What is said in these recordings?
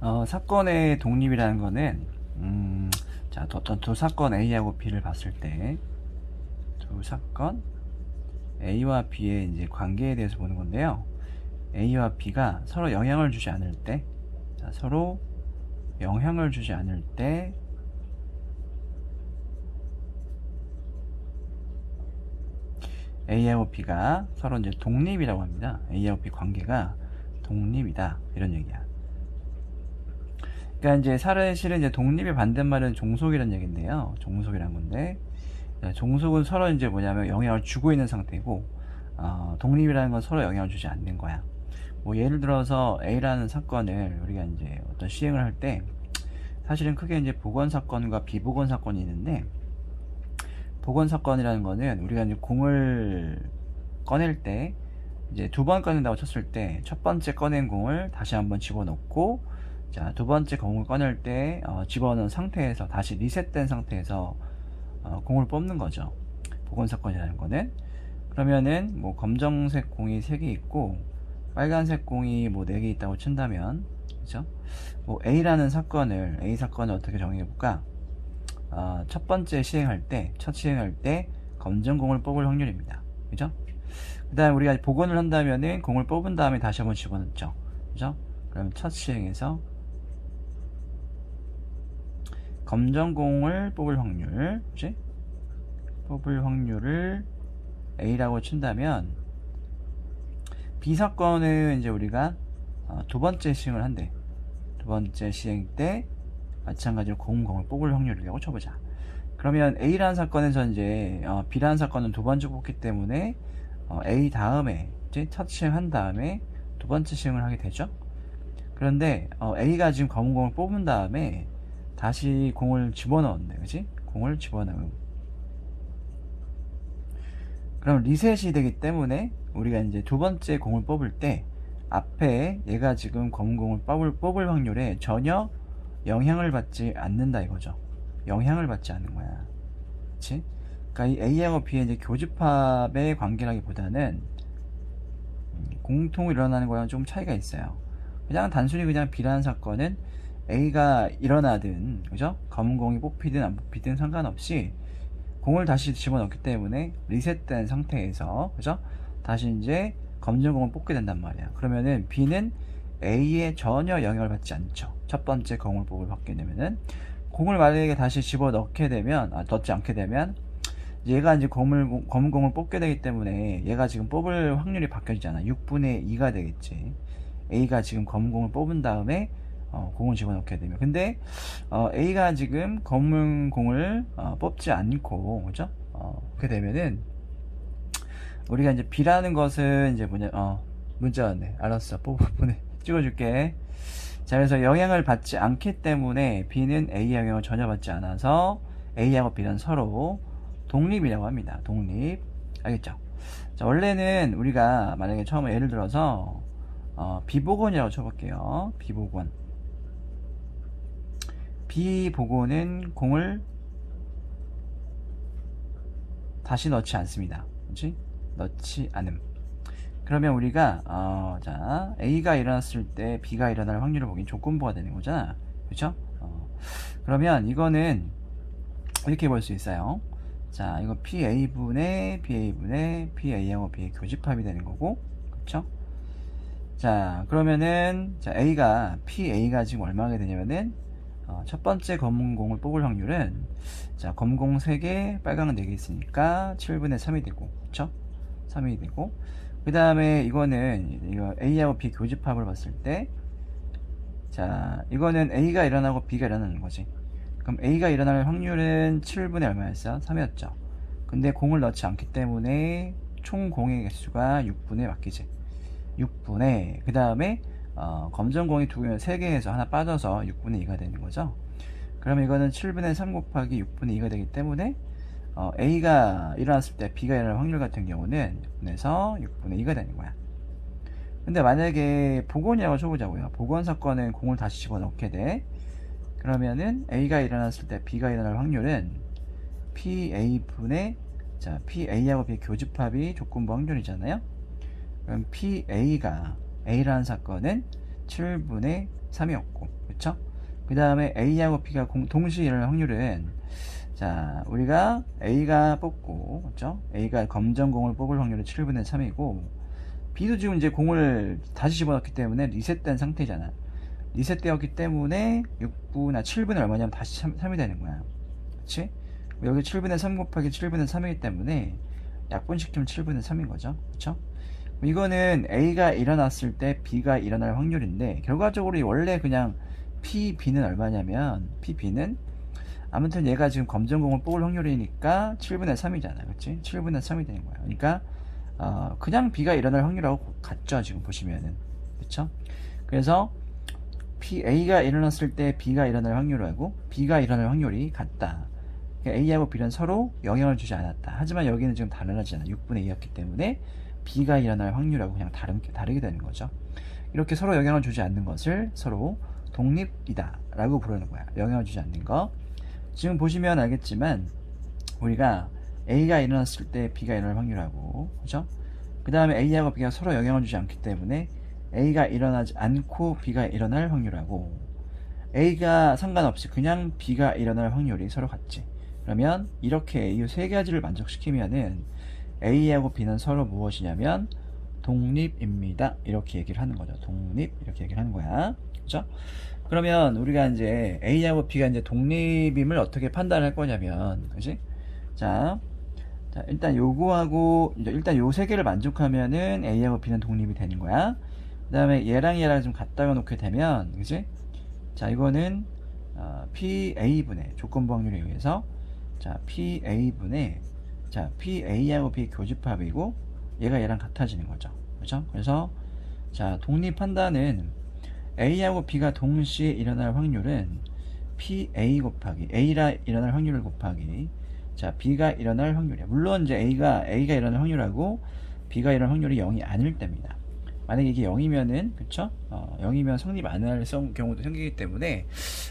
어, 사건의 독립이라는 거는 음, 자, 어떤 두 사건 A하고 B를 봤을 때 두 사건 A와 B의 이제 관계에 대해서 보는 건데요. A와 B가 서로 영향을 주지 않을 때, 자, 서로 영향을 주지 않을 때 A하고 B가 서로 이제 독립이라고 합니다. A하고 B 관계가 독립이다 이런 얘기야. 그러니까 이제 사실은 이제 독립의 반대말은 종속이라는 얘기인데요. 종속이라는 건데 자, 종속은 서로 이제 뭐냐면 영향을 주고 있는 상태고 어, 독립이라는 건 서로 영향을 주지 않는 거야. 뭐 예를 들어서 A라는 사건을 우리가 이제 어떤 시행을 할 때 사실은 크게 이제 보건 사건과 비보건 사건이 있는데 보건 사건이라는 거는 우리가 이제 공을 꺼낼 때 이제 두 번 꺼낸다고 쳤을 때 첫 번째 꺼낸 공을 다시 한번 집어넣고 자 두 번째 공을 꺼낼 때 어, 집어넣은 상태에서 다시 리셋된 상태에서 어, 공을 뽑는 거죠. 보건 사건이라는 거는 그러면은 뭐 검정색 공이 3개 있고 빨간색 공이 뭐 4개 있다고 친다면 그죠? 뭐 A라는 사건을 A 사건을 어떻게 정의해 볼까? 어, 첫 번째 시행할 때, 첫 시행할 때 검정 공을 뽑을 확률입니다. 그죠? 그 다음에 우리가 복원을 한다면은 공을 뽑은 다음에 다시 한번 집어넣죠. 그죠? 그러면 첫 시행에서 검정공을 뽑을 확률, 그지? 뽑을 확률을 A라고 친다면 B 사건은 이제 우리가 어, 두 번째 시행을 한대. 두 번째 시행 때 마찬가지로 공공을 뽑을 확률이라고 쳐보자. 그러면 A라는 사건에서 이제 어, B라는 사건은 두 번째 뽑기 때문에 어, A 다음에 이제 첫 시행한 다음에 두 번째 시행을 하게 되죠. 그런데 어, A가 지금 검은 공을 뽑은 다음에 다시 공을 집어넣었네, 그지? 공을 집어넣음. 그럼 리셋이 되기 때문에 우리가 이제 두 번째 공을 뽑을 때 앞에 얘가 지금 검은 공을 뽑을, 뽑을 확률에 전혀 영향을 받지 않는다 이거죠. 영향을 받지 않는 거야. 그치? 그러니까 이 A하고 B의 이제 교집합의 관계라기보다는 음, 공통으로 일어나는 거랑 좀 차이가 있어요. 그냥 단순히 그냥 B라는 사건은 A가 일어나든, 그죠? 검은 공이 뽑히든 안 뽑히든 상관없이 공을 다시 집어넣기 때문에 리셋된 상태에서, 그죠? 다시 이제 검정 공을 뽑게 된단 말이야. 그러면은 B는 A에 전혀 영향을 받지 않죠. 첫 번째 공을 뽑을 받게 되면은 공을 만약에 다시 집어 넣게 되면 아, 넣지 않게 되면 얘가 이제 검을, 검은 공을 뽑게 되기 때문에 얘가 지금 뽑을 확률이 바뀌어지잖아. 6분의 2가 되겠지. A가 지금 검은 공을 뽑은 다음에 어, 공을 집어넣게 되면. 근데 어, A가 지금 검은 공을 어, 뽑지 않고 그죠? 어, 그렇게 되면은 우리가 이제 B라는 것은 이제 뭐냐 어 문자 왔네. 알았어. 뽑아 보내 찍어줄게. 자 그래서 영향을 받지 않기 때문에 B는 A의 영향을 전혀 받지 않아서 A하고 B는 서로 독립이라고 합니다. 독립. 알겠죠? 자 원래는 우리가 만약에 처음에 예를 들어서 어, 비보건이라고 쳐볼게요. 비보건 비보건은 공을 다시 넣지 않습니다 그렇지? 넣지 않음 그러면 우리가 어, 자 A가 일어났을 때 B가 일어날 확률을 보긴 조건부가 되는 거잖아 그렇죠? 어, 그러면 이거는 이렇게 볼 수 있어요 자 이거 PA분의 BA분의 PA하고 B의 교집합이 되는 거고 그렇죠? 자 그러면은 자 A가 PA가 지금 얼마가 되냐면은 어, 첫 번째 검은 공을 뽑을 확률은 자 검은 공 3개 빨강은 4개 있으니까 7분의 3이 되고 그쵸? 3이 되고 그 다음에 이거는 이거 A하고 B 교집합을 봤을 때 자 이거는 A가 일어나고 B가 일어나는 거지 그럼 A가 일어날 확률은 7분의 얼마였어? 3이었죠 근데 공을 넣지 않기 때문에 총 공의 개수가 6분의 바뀌지 6분의 그 다음에 어, 검정공이 두 개, 세 개에서 하나 빠져서 6분의 2가 되는 거죠. 그러면 이거는 7분의 3 곱하기 6분의 2가 되기 때문에 어, A가 일어났을 때 B가 일어날 확률 같은 경우는 6분에서 6분의 2가 되는 거야. 근데 만약에 복원이라고 쳐보자고요. 복원 사건은 공을 다시 집어넣게 돼. 그러면은 A가 일어났을 때 B가 일어날 확률은 PA분의 자 PA하고 B 교집합이 조건부 확률이잖아요. 그럼 PA가 A라는 사건은 7분의 3이었고 그쵸? 그 다음에 A하고 B가 공- 동시에 일어날 확률은 자 우리가 A가 뽑고 그쵸? A가 검정공을 뽑을 확률은 7분의 3이고 B도 지금 이제 공을 다시 집어넣기 때문에 리셋된 상태잖아 리셋되었기 때문에 6분의 7분의 얼마냐면 다시 3, 이 되는 거야 그치? 여기 7분의 3 곱하기 7분의 3이기 때문에 약분시키면 7분의 3인 거죠 그쵸? 이거는 A가 일어났을 때 B가 일어날 확률인데 결과적으로 이 원래 그냥 P, B는 얼마냐면 P, B는 아무튼 얘가 지금 검정공을 뽑을 확률이니까 7분의 3이잖아 그치? 7분의 3이 되는 거야 그러니까 어, 그냥 B가 일어날 확률하고 같죠 지금 보시면은. 그쵸? 그래서 P, A가 일어났을 때 B가 일어날 확률하고 B가 일어날 확률이 같다. 그러니까 A하고 B는 서로 영향을 주지 않았다. 하지만 여기는 지금 다르잖아. 6분의 2였기 때문에 B가 일어날 확률하고 그냥 다른, 다르게 되는 거죠. 이렇게 서로 영향을 주지 않는 것을 서로 독립이다 라고 부르는 거야. 영향을 주지 않는 거. 지금 보시면 알겠지만 우리가 A가 일어났을 때 B가 일어날 확률하고 그죠? 그 다음에 A하고 B가 서로 영향을 주지 않기 때문에 A가 일어나지 않고 B가 일어날 확률하고 A가 상관없이 그냥 B가 일어날 확률이 서로 같지. 그러면 이렇게 이 세 가지를 만족시키면은 A하고 B는 서로 무엇이냐면 독립입니다 이렇게 얘기를 하는 거죠 독립 이렇게 얘기를 하는 거야 그죠? 그러면 우리가 이제 A하고 B가 이제 독립임을 어떻게 판단할 거냐면, 그지? 자, 자, 일단 요거하고, 일단 요 세 개를 만족하면은 A하고 B는 독립이 되는 거야. 그 다음에 얘랑 얘랑 좀 갖다가 놓게 되면, 그지? 자, 이거는, 어, PA분의 조건부 확률에 의해서, 자, PA분의, 자, PA하고 B 교집합이고, 얘가 얘랑 같아지는 거죠. 그죠? 그래서, 자, 독립 판단은, A하고 B가 동시에 일어날 확률은 PA 곱하기 A라 일어날 확률을 곱하기 자 B가 일어날 확률이야. 물론 이제 A가 A가 일어날 확률하고 B가 일어날 확률이 0이 아닐 때입니다. 만약에 이게 0이면은 그쵸? 어, 0이면 성립 안 할 경우도 생기기 때문에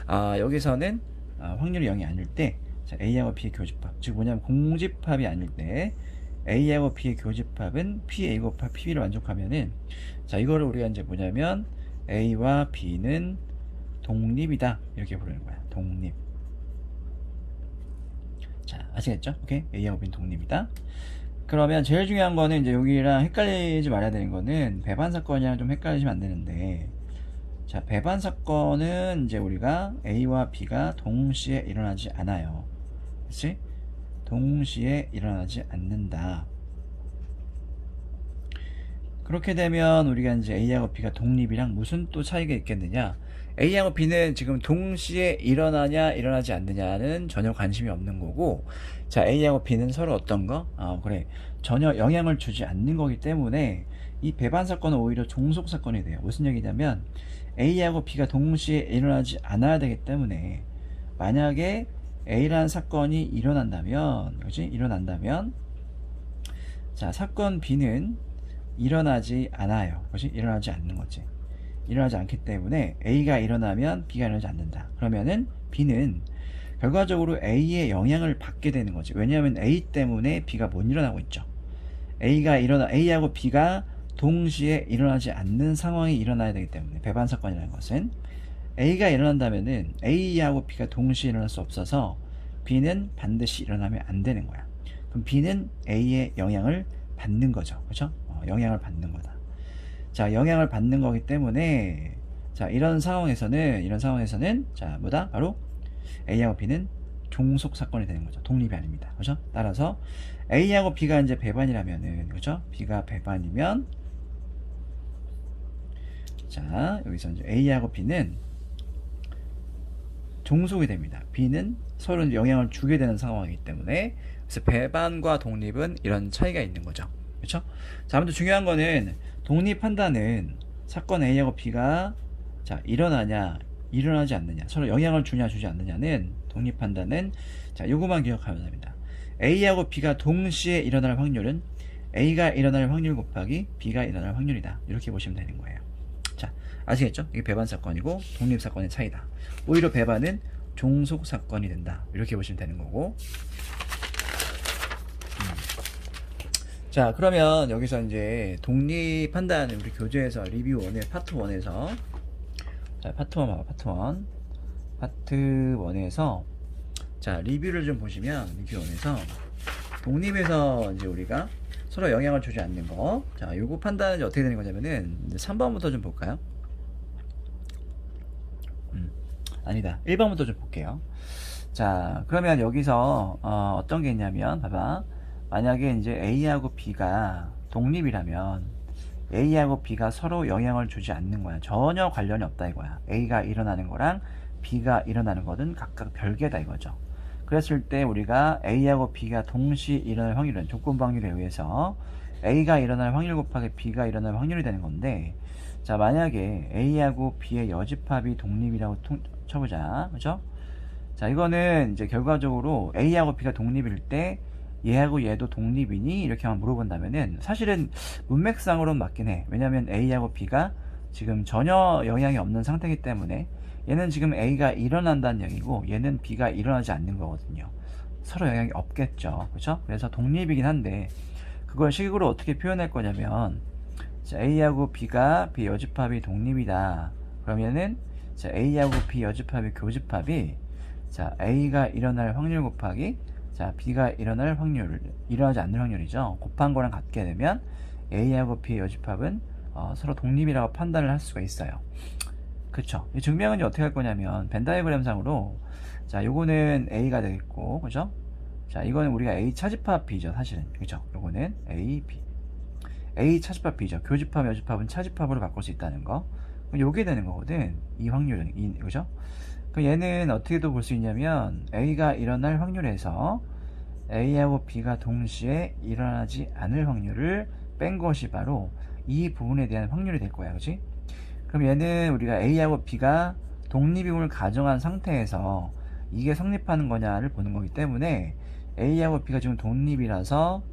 아, 여기서는 아, 확률이 0이 아닐 때 자, A하고 B의 교집합. 즉 뭐냐면 공집합이 아닐 때 A하고 B의 교집합은 PA 곱하기 PB를 만족하면은 자 이거를 우리가 이제 뭐냐면 A와 B는 독립이다. 이렇게 부르는 거야. 독립. 자 아시겠죠? 오케이. A하고 B는 독립이다. 그러면 제일 중요한 거는 이제 여기랑 헷갈리지 말아야 되는 거는 배반 사건이랑 좀 헷갈리시면 안 되는데 자 배반 사건은 이제 우리가 A와 B가 동시에 일어나지 않아요 그치? 동시에 일어나지 않는다 그렇게 되면 우리가 이제 A하고 B가 독립이랑 무슨 또 차이가 있겠느냐? A하고 B는 지금 동시에 일어나냐, 일어나지 않느냐는 전혀 관심이 없는 거고, 자, A하고 B는 서로 어떤 거? 아, 그래. 전혀 영향을 주지 않는 거기 때문에, 이 배반 사건은 오히려 종속 사건이 돼요. 무슨 얘기냐면, A하고 B가 동시에 일어나지 않아야 되기 때문에, 만약에 A라는 사건이 일어난다면, 그지? 일어난다면, 자, 사건 B는 일어나지 않아요. 그것이 일어나지 않는 거지. 일어나지 않기 때문에 A가 일어나면 B가 일어나지 않는다. 그러면은 B는 결과적으로 A의 영향을 받게 되는 거지. 왜냐하면 A 때문에 B가 못 일어나고 있죠. A가 일어나 A하고 B가 동시에 일어나지 않는 상황이 일어나야 되기 때문에 배반 사건이라는 것은 A가 일어난다면은 A하고 B가 동시에 일어날 수 없어서 B는 반드시 일어나면 안 되는 거야. 그럼 B는 A의 영향을 받는 거죠. 그렇죠? 영향을 받는 거다. 자, 영향을 받는 거기 때문에 자, 이런 상황에서는 이런 상황에서는 자, 뭐다? 바로 A하고 B는 종속 사건이 되는 거죠. 독립이 아닙니다. 그죠? 따라서 A하고 B가 이제 배반이라면은 그죠? B가 배반이면 자, 여기서 이제 A하고 B는 종속이 됩니다. B는 서로 영향을 주게 되는 상황이기 때문에 그래서 배반과 독립은 이런 차이가 있는 거죠. 그렇죠? 자, 아무튼 중요한 거는 독립 판단은 사건 A하고 B가 자 일어나냐 일어나지 않느냐 서로 영향을 주냐 주지 않느냐는 독립 판단은 자 요거만 기억하면 됩니다. A하고 B가 동시에 일어날 확률은 A가 일어날 확률 곱하기 B가 일어날 확률이다. 이렇게 보시면 되는 거예요. 자 아시겠죠? 이게 배반 사건이고 독립 사건의 차이다. 오히려 배반은 종속 사건이 된다. 이렇게 보시면 되는 거고. 자 그러면 여기서 이제 독립 판단 우리 교재에서 리뷰 1의 파트 1에서 자, 파트 1 봐봐, 파트 1. 파트 1에서, 자, 리뷰를 좀 보시면, 리뷰 1에서, 독립에서 이제 우리가 서로 영향을 주지 않는 거. 자, 요거 판단은 이제 어떻게 되는 거냐면은, 이제 3번부터 좀 볼까요? 음, 아니다. 1번부터 좀 볼게요. 자, 그러면 여기서, 어, 떤게 있냐면, 봐봐. 만약에 이제 A하고 B가 독립이라면, A하고 B가 서로 영향을 주지 않는 거야. 전혀 관련이 없다 이거야. A가 일어나는 거랑 B가 일어나는 것은 각각 별개다 이거죠. 그랬을 때 우리가 A하고 B가 동시 일어날 확률은 조건부 확률에 의해서 A가 일어날 확률 곱하기 B가 일어날 확률이 되는 건데 자 만약에 A하고 B의 여집합이 독립이라고 통- 쳐보자. 그죠? 자 이거는 이제 결과적으로 A하고 B가 독립일 때 얘하고 얘도 독립이니? 이렇게만 물어본다면은 사실은 문맥상으로는 맞긴 해. 왜냐면 A하고 B가 지금 전혀 영향이 없는 상태이기 때문에 얘는 지금 A가 일어난다는 얘기고 얘는 B가 일어나지 않는 거거든요. 서로 영향이 없겠죠. 그죠? 그래서 독립이긴 한데 그걸 식으로 어떻게 표현할 거냐면 자, A하고 B가 B 여집합이 독립이다. 그러면은 자, A하고 B 여집합이 교집합이 자 A가 일어날 확률 곱하기 자 B가 일어날 확률 일어나지 않는 확률이죠. 곱한 거랑 같게 되면 A하고 B의 여집합은 어, 서로 독립이라고 판단을 할 수가 있어요. 그쵸? 이 증명은 어떻게 할 거냐면 벤 다이어그램상으로 자 요거는 A가 되겠고 그죠? 자 이거는 우리가 A 차집합 B죠 사실은. 그죠? 요거는 A B. A 차집합 B죠. 교집합 여집합은 차집합으로 바꿀 수 있다는 거 요게 되는 거거든. 이 확률은. 이, 그죠? 그럼 얘는 어떻게도 볼 수 있냐면 A가 일어날 확률에서 A하고 B가 동시에 일어나지 않을 확률을 뺀 것이 바로 이 부분에 대한 확률이 될 거야. 그지 그럼 얘는 우리가 A하고 B가 독립임을 가정한 상태에서 이게 성립하는 거냐를 보는 거기 때문에 A하고 B가 지금 독립이라서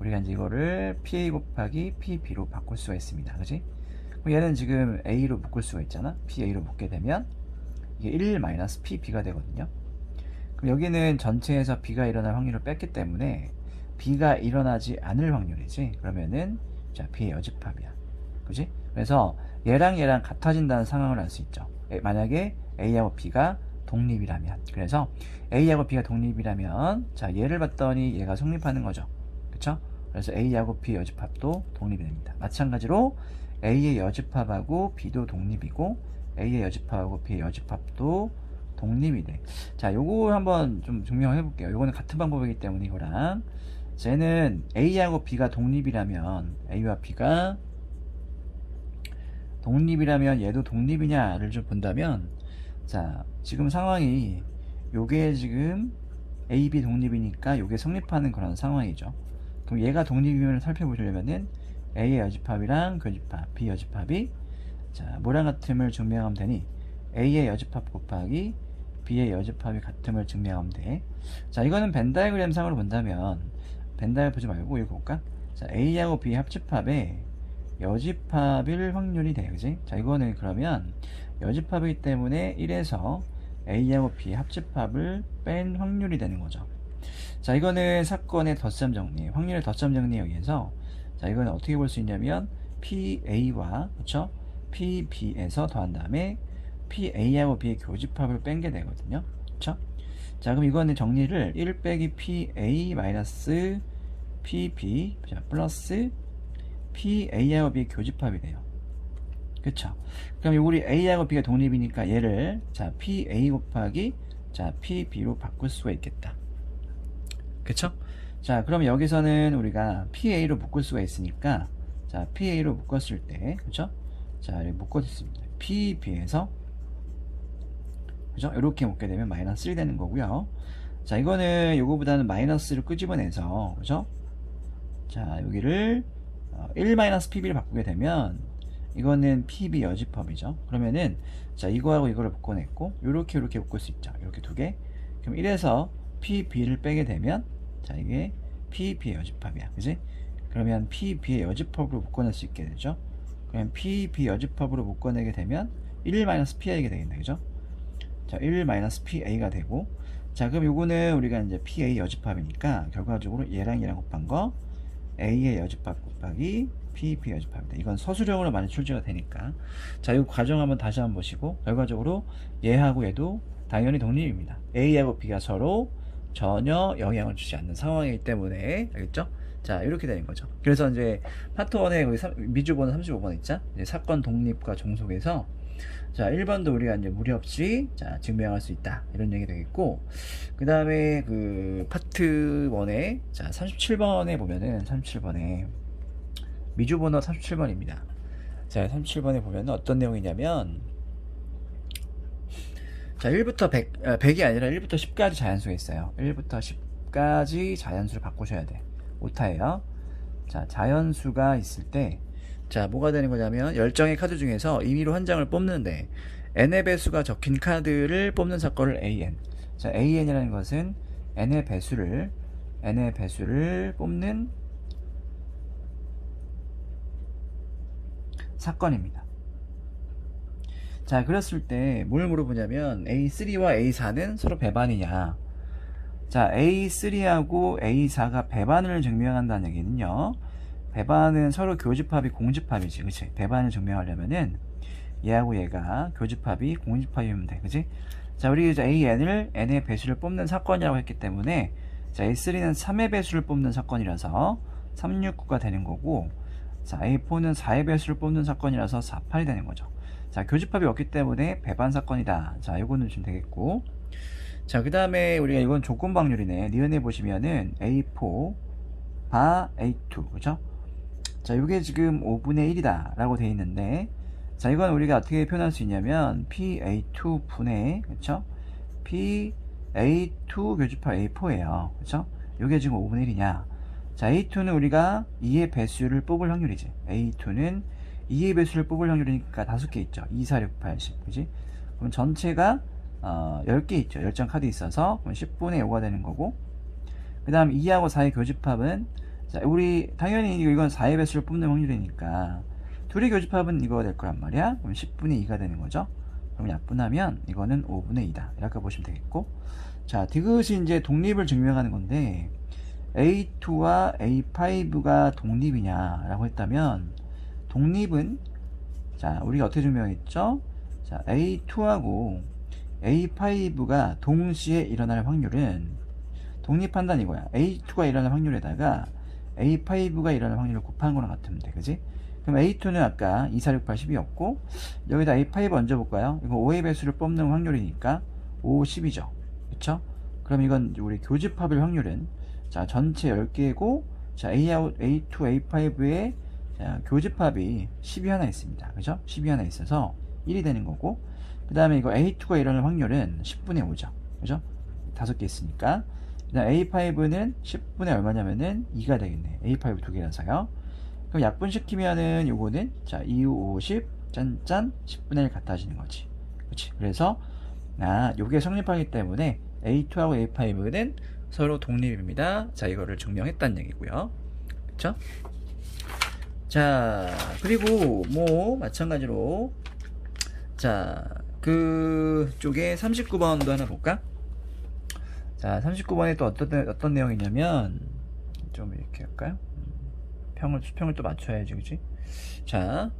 우리가 이제 이거를 PA 곱하기 PB로 바꿀 수가 있습니다. 그지? 그럼 얘는 지금 A로 묶을 수가 있잖아. PA로 묶게 되면 이게 1 마이너스 PB가 되거든요. 그럼 여기는 전체에서 B가 일어날 확률을 뺐기 때문에 B가 일어나지 않을 확률이지. 그러면은 자 B의 여집합이야. 그지? 그래서 얘랑 얘랑 같아진다는 상황을 알 수 있죠. 에, 만약에 A하고 B가 독립이라면 그래서 A하고 B가 독립이라면 자 얘를 봤더니 얘가 성립하는 거죠. 그쵸? 그래서 A하고 B 여집합도 독립이 됩니다. 마찬가지로 A의 여집합하고 B도 독립이고 A의 여집합하고 B의 여집합도 독립이 돼. 자, 요거 한번 좀 증명해 볼게요. 요거는 같은 방법이기 때문에 이거랑 쟤는 A하고 B가 독립이라면 A와 B가 독립이라면 얘도 독립이냐를 좀 본다면 자 지금 상황이 요게 지금 A, B 독립이니까 요게 성립하는 그런 상황이죠 그럼 얘가 독립임을 살펴보려면은 A의 여집합이랑 교집합, B 여집합이 자 뭐랑 같음을 증명하면 되니 A의 여집합 곱하기 B의 여집합이 같음을 증명하면 돼 자 이거는 벤 다이어그램 상으로 본다면 벤 다이어 보지 말고 이거 볼까 자 A하고 B 합집합에 여집합일 확률이 돼, 그지? 자, 이거는 그러면 여집합이기 때문에 1에서 A하고 B 합집합을 뺀 확률이 되는 거죠. 자, 이거는 사건의 덧셈 정리, 확률의 덧셈 정리에 의해서 자, 이거는 어떻게 볼 수 있냐면 PA와 그쵸? PB에서 더한 다음에 PA하고 B의 교집합을 뺀 게 되거든요. 그쵸? 자, 그럼 이거는 정리를 1 빼기 PA 마이너스 PB 자, 플러스 PA하고 B의 교집합이 돼요. 그쵸? 그럼 우리 A하고 B가 독립이니까 얘를 자 PA 곱하기 자 PB로 바꿀 수가 있겠다. 그쵸? 자 그럼 여기서는 우리가 PA로 묶을 수가 있으니까 자 PA로 묶었을 때 그쵸? 자 이렇게 묶었습니다. PB에서 그죠? 이렇게 묶게 되면 마이너스 1 되는 거고요. 자 이거는 요거보다는 마이너스를 끄집어내서 그죠? 자 여기를 1-PB를 바꾸게 되면 이거는 PB 여집합이죠. 그러면은 자 이거하고 이거를 묶어냈고 요렇게 요렇게 묶을 수 있죠. 이렇게 두 개. 그럼 1에서 PB를 빼게 되면 자 이게 PB의 여집합이야. 그지? 그러면 PB의 여집합으로 묶어낼 수 있게 되죠. 그러면 PB 여집합으로 묶어내게 되면 1-PA가 되겠네. 그죠? 자, 1-PA가 되고 자, 그럼 요거는 우리가 이제 PA 여집합이니까 결과적으로 얘랑 얘랑 곱한 거 A의 여집합 곱하기 PEP 교집합입니다. 이건 서술형으로 많이 출제가 되니까. 자, 이 과정 한번 다시 한번 보시고, 결과적으로 얘하고 얘도 당연히 독립입니다. A하고 B가 서로 전혀 영향을 주지 않는 상황이기 때문에, 알겠죠? 자, 이렇게 되는 거죠. 그래서 이제 파트 1에 거기 삼- 미주번호 35번 있죠? 사건 독립과 종속에서 자, 1번도 우리가 이제 무리 없이 자, 증명할 수 있다. 이런 얘기 되겠고, 그 다음에 그 파트 1에 자, 37번에 보면은 37번에 미주번호 37번입니다. 자, 37번에 보면은 어떤 내용이냐면 자, 1부터 100, 아, 100이 아니라 1부터 10까지 자연수가 있어요. 1부터 10까지 자연수를 바꾸셔야 돼. 오타예요. 자, 자연수가 있을 때, 자, 뭐가 되는 거냐면, 10장의 카드 중에서 임의로 한 장을 뽑는데, n의 배수가 적힌 카드를 뽑는 사건을 an. 자, an이라는 것은 n의 배수를, n의 배수를 뽑는 사건입니다. 자, 그랬을 때 뭘 물어보냐면 A3와 A4는 서로 배반이냐? 자, A3하고 A4가 배반을 증명한다는 얘기는요. 배반은 서로 교집합이 공집합이지, 그치? 배반을 증명하려면은 얘하고 얘가 교집합이 공집합이면 돼, 그치? 자, 우리 이제 AN을 N의 배수를 뽑는 사건이라고 했기 때문에 자, A3는 3의 배수를 뽑는 사건이라서 369가 되는 거고 자, A4는 4의 배수를 뽑는 사건이라서 48이 되는 거죠. 자, 교집합이 없기 때문에 배반 사건이다. 자, 요거는 좀 되겠고. 자, 그 다음에 우리가 이건 조건 방률이네. 니은에 보시면은 A4 바 A2. 그죠? 자, 요게 지금 5분의 1이다. 라고 돼 있는데, 자, 이건 우리가 어떻게 표현할 수 있냐면, PA2 분의, 그쵸? PA2 교집합 A4예요. 그쵸? 요게 지금 5분의 1이냐? 자, A2는 우리가 2의 배수를 뽑을 확률이지. A2는 2의 배수를 뽑을 확률이니까 5개 있죠. 2, 4, 6, 8, 10. 그지? 그럼 전체가 어, 10개 있죠. 10장 카드 있어서 그럼 10분의 5가 되는 거고 그 다음 2하고 4의 교집합은 자, 우리 당연히 이건 4의 배수를 뽑는 확률이니까 둘의 교집합은 이거 될 거란 말이야. 그럼 10분의 2가 되는 거죠. 그럼 약분하면 이거는 5분의 2다. 이렇게 보시면 되겠고 자, 디귿이 이제 독립을 증명하는 건데 A2와 A5가 독립이냐라고 했다면 독립은 자 우리가 어떻게 증명했죠? 자 A2하고 A5가 동시에 일어날 확률은 독립한다는 이거야. A2가 일어날 확률에다가 A5가 일어날 확률을 곱한 거랑 같으면 돼. 그지? 그럼 A2는 아까 2, 4, 6, 8, 10이었고 여기다 A5 얹어볼까요? 이거 5의 배수를 뽑는 확률이니까 5, 10이죠. 그쵸? 그럼 이건 우리 교집합일 확률은 자 전체 10개고 자 A, A2, A5의 자, 교집합이 10이 하나 있습니다. 그죠? 10이 하나 있어서 1이 되는 거고, 그 다음에 이거 A2가 일어날 확률은 10분의 5죠. 그죠? 다섯 개 있으니까. 그 다음 A5는 10분의 얼마냐면은 2가 되겠네. A5 두 개라서요. 그럼 약분시키면은 요거는, 자, 2, 5, 50, 짠짠, 10분의 1 같아지는 거지. 그치? 그래서, 아, 요게 성립하기 때문에 A2하고 A5는 서로 독립입니다. 자, 이거를 증명했다는 얘기고요. 그쵸? 자, 그리고 뭐 마찬가지로 자, 그 쪽에 39번도 하나 볼까? 자, 39번에 또 어떤 어떤 내용이냐면 좀 이렇게 할까요? 음, 평을 수평을 또 맞춰야지, 그지? 자,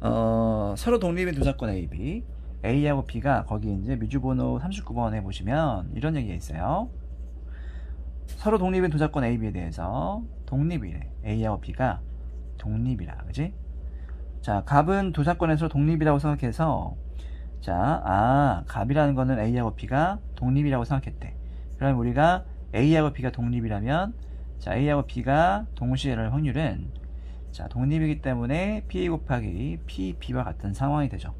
어, 서로 독립인 두 사건 A, B, A하고 B가 거기 이제 미주번호 39번에 보시면 이런 얘기가 있어요. 서로 독립인 두 사건 A, B에 대해서 독립이래. A하고 B가 독립이라 그지? 자 갑은 두 사건에서 독립이라고 생각해서 자, 아, 갑이라는 거는 A하고 B가 독립이라고 생각했대. 그럼 우리가 A하고 B가 독립이라면 자, A하고 B가 동시에 일어날 확률은 자, 독립이기 때문에 P 곱하기 P, B와 같은 상황이 되죠.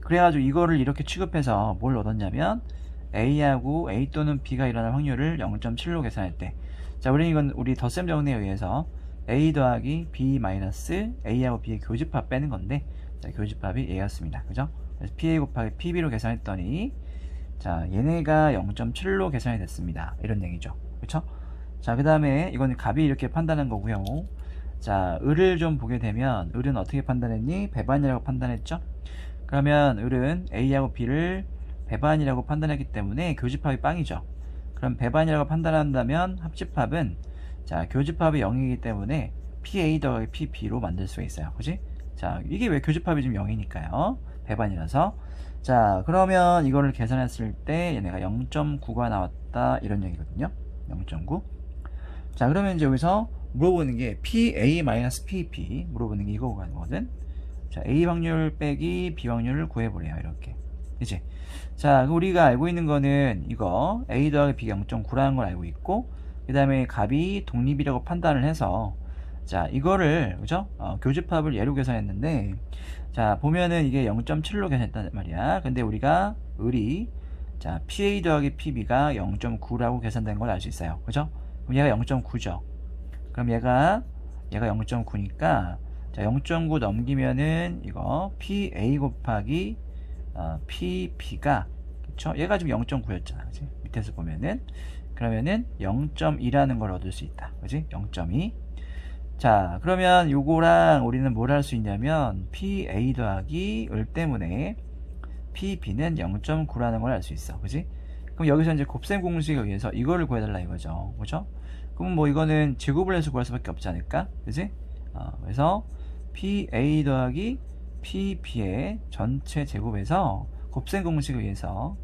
그래가지고 이거를 이렇게 취급해서 뭘 얻었냐면 A하고 A 또는 B가 일어날 확률을 0.7로 계산했대. 자, 우리는 이건 우리 덧셈 정리에 의해서 A 더하기 B 마이너스 A하고 B의 교집합 빼는 건데 자, 교집합이 A였습니다. 그죠? 그래서 PA 곱하기 PB로 계산했더니 자 얘네가 0.7로 계산이 됐습니다. 이런 얘기죠. 그쵸? 자그 다음에 이건 값이 이렇게 판단한 거고요. 자 을을 좀 보게 되면 을은 어떻게 판단했니? 배반이라고 판단했죠? 그러면 을은 A하고 B를 배반이라고 판단했기 때문에 교집합이 빵이죠. 그럼 배반이라고 판단한다면 합집합은 자, 교집합이 0이기 때문에 PA 더하기 PB로 만들 수가 있어요. 그지? 자, 이게 왜 교집합이 지금 0이니까요. 배반이라서. 자, 그러면 이거를 계산했을 때 얘네가 0.9가 나왔다. 이런 얘기거든요. 0.9. 자, 그러면 이제 여기서 물어보는 게 PA-PP 물어보는 게 이거거든. 자, A 확률 빼기 B 확률을 구해보래요. 이렇게. 이제. 자, 그 우리가 알고 있는 거는 이거 A 더하기 B가 0.9라는 걸 알고 있고, 그 다음에 값이 독립이라고 판단을 해서, 자, 이거를, 그죠? 어, 교집합을 예로 계산했는데, 자, 보면은 이게 0.7로 계산했단 말이야. 근데 우리가 을이, 자, PA 더하기 PB가 0.9라고 계산된 걸 알 수 있어요. 그죠? 그럼 얘가 0.9죠. 그럼 얘가, 얘가 0.9니까, 자, 0.9 넘기면은 이거 PA 곱하기 어, PB가 그쵸? 얘가 지금 0.9였잖아. 그지? 밑에서 보면은 그러면은 0.2라는 걸 얻을 수 있다. 그지? 0.2. 자, 그러면 요거랑 우리는 뭘 할 수 있냐면 PA 더하기 을 때문에 PB는 0.9라는 걸 알 수 있어. 그지? 그럼 여기서 이제 곱셈 공식에 의해서 이거를 구해달라 이거죠. 그죠? 그럼 뭐 이거는 제곱을 해서 구할 수밖에 없지 않을까? 그지? 어, 그래서 PA 더하기 PB의 전체 제곱에서 곱셈 공식에 의해서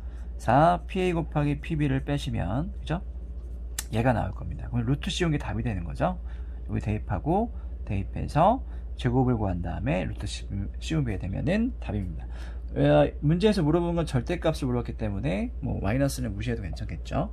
4PA 곱하기 PB를 빼시면 그죠? 얘가 나올 겁니다. 그럼 루트 씌운 게 답이 되는 거죠. 여기 대입하고 대입해서 제곱을 구한 다음에 루트 씌우- 씌우게 되면은 답입니다. 어, 문제에서 물어본 건 절대값을 물었기 때문에 뭐 마이너스는 무시해도 괜찮겠죠.